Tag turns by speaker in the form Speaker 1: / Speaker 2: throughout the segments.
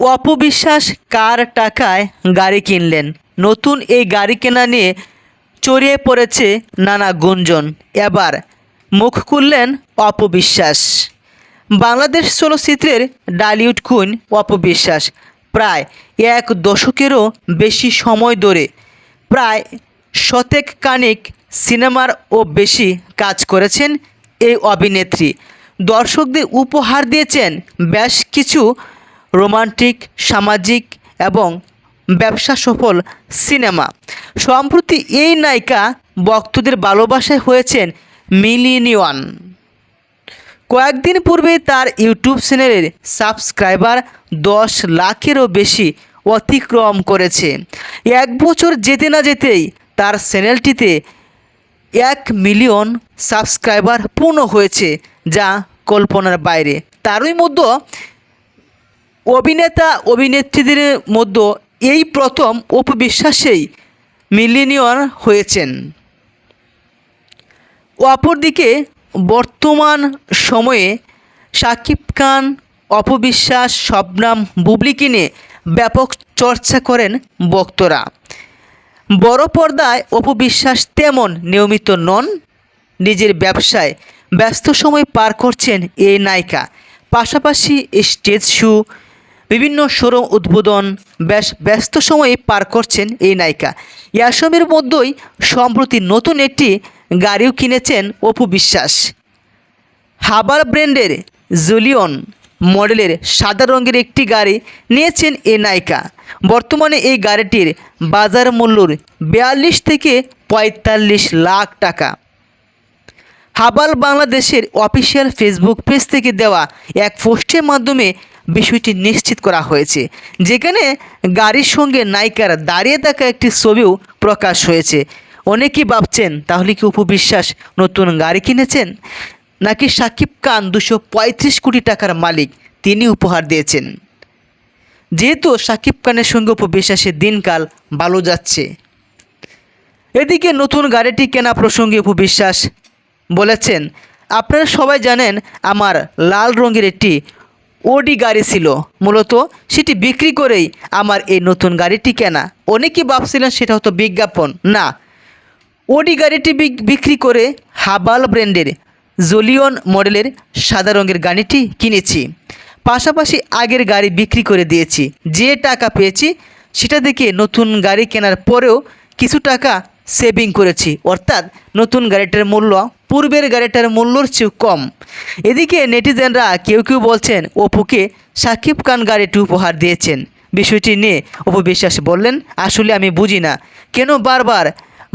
Speaker 1: অপবিশ্বাস কার টাকায় গাড়ি কিনলেন? নতুন এই গাড়ি কেনা নিয়ে চড়িয়ে পড়েছে নানা গুঞ্জন। এবার মুখ খুললেন অপবিশ্বাস। বাংলাদেশ চলচ্চিত্রের ডালিউড কুইন অপবিশ্বাস। প্রায় এক দশকেরও বেশি সময় ধরে প্রায় শতেক কানিক সিনেমার ও বেশি কাজ করেছেন এই অভিনেত্রী। দর্শকদের উপহার দিয়েছেন বেশ কিছু রোমান্টিক, সামাজিক এবং ব্যবসা সফল সিনেমা। সম্প্রতি এই নায়িকা ভক্তদের ভালোবাসায় হয়েছেন মিলিনিয়ন। কয়েকদিন পূর্বে তার ইউটিউব চ্যানেলের সাবস্ক্রাইবার দশ লাখেরও বেশি অতিক্রম করেছে। এক বছর যেতে না যেতেই তার চ্যানেলটিতে এক মিলিয়ন সাবস্ক্রাইবার পূর্ণ হয়েছে যা কল্পনার বাইরে। তারই মধ্যে অভিনেতা, অভিনেত্রীদের মধ্যে এই প্রথম উপবিশ্বাসেই মিলিনিয়ন হয়েছেন। অপরদিকে বর্তমান সময়ে সাকিব খান, অপবিশ্বাস, শবনাম বুবলিকে নিয়ে ব্যাপক চর্চা করেন বক্তরা। বড় পর্দায় অপবিশ্বাস তেমন নিয়মিত নন, নিজের ব্যবসায় ব্যস্ত সময় পার করছেন এই নায়িকা। পাশাপাশি স্টেজ শো বিভিন্ন শোরুম উদ্বোধন বেশ ব্যস্ত সময়ে পার করছেন এই নায়িকা। ইয়াসমের মধ্যেই সম্প্রতি নতুন একটি গাড়িও কিনেছেন অপু বিশ্বাস। হাবার ব্র্যান্ডের জুলিয়ন মডেলের সাদা রঙের একটি গাড়ি নিয়েছেন এ নায়িকা। বর্তমানে এই গাড়িটির বাজার মূল্যর বিয়াল্লিশ থেকে পঁয়তাল্লিশ লাখ টাকা। হাবাল বাংলাদেশের অফিসিয়াল ফেসবুক পেজ থেকে দেওয়া এক পোস্টের মাধ্যমে বিষয়টি নিশ্চিত করা হয়েছে। যেখানে গাড়ির সঙ্গে নায়িকার দাঁড়িয়ে থাকা একটি ছবিও প্রকাশ হয়েছে। অনেকেই ভাবছেন, তাহলে কি উপবিশ্বাস নতুন গাড়ি কিনেছেন? নাকি সাকিব খান দুশো কোটি টাকার মালিক তিনি উপহার দিয়েছেন? যেহেতু সাকিব খানের সঙ্গে উপবিশ্বাসের দিনকাল ভালো যাচ্ছে। এদিকে নতুন গাড়িটি কেনা প্রসঙ্গে উপবিশ্বাস বলেছেন, আপনারা সবাই জানেন, আমার লাল রঙের একটি ওডি গাড়ি ছিল। মূলত সেটি বিক্রি করেই আমার এই নতুন গাড়িটি কেনা। অনেকেই ভাবছিলেন সেটা হতো বিজ্ঞাপন। না, ওডি গাড়িটি বিক্রি করে হাবাল ব্র্যান্ডের জোলিয়ন মডেলের সাদা রঙের গাড়িটি কিনেছি। পাশাপাশি আগের গাড়ি বিক্রি করে দিয়েছি। যে টাকা পেয়েছি সেটা দেখে নতুন গাড়ি কেনার পরেও কিছু টাকা সেভিং করেছি। অর্থাৎ নতুন গাড়িটার মূল্য পূর্বের গাড়িটার মূল্যর চেয়েও কম। এদিকে নেটিজেনরা কেউ কেউ বলছেন, অপুকে সাকিব খান গাড়িটি উপহার দিয়েছেন। বিষয়টি নিয়ে অপু বিশ্বাস বললেন, আসলে আমি বুঝি না। কেন বারবার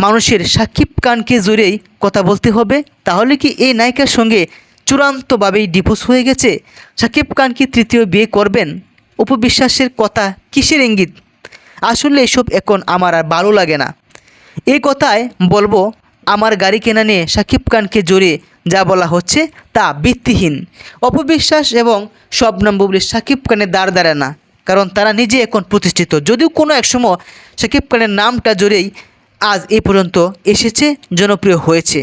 Speaker 1: মানুষের সাকিব খানকে জুড়েই কথা বলতে হবে? তাহলে কি এই নায়িকার সঙ্গে চূড়ান্তভাবেই ডিভোর্স হয়ে গেছে? সাকিব খান কি তৃতীয় বিয়ে করবেন? অপু বিশ্বাসের কথা কিসের ইঙ্গিত? আসলে এসব এখন আমার আর ভালো লাগে না। এই কথায় বলব আমার গাড়ি কেনা নিয়ে সাকিব খানকে জোরে যা বলা হচ্ছে তা ভিত্তিহীন। অপবিশ্বাস এবং শবনম বুবলি সাকিব খানের দাঁড় দাঁড়ায় না, কারণ তারা নিজে এখন প্রতিষ্ঠিত। যদিও কোনো এক সময় সাকিব খানের নামটা জোরেই আজ এ পর্যন্ত এসেছে, জনপ্রিয় হয়েছে।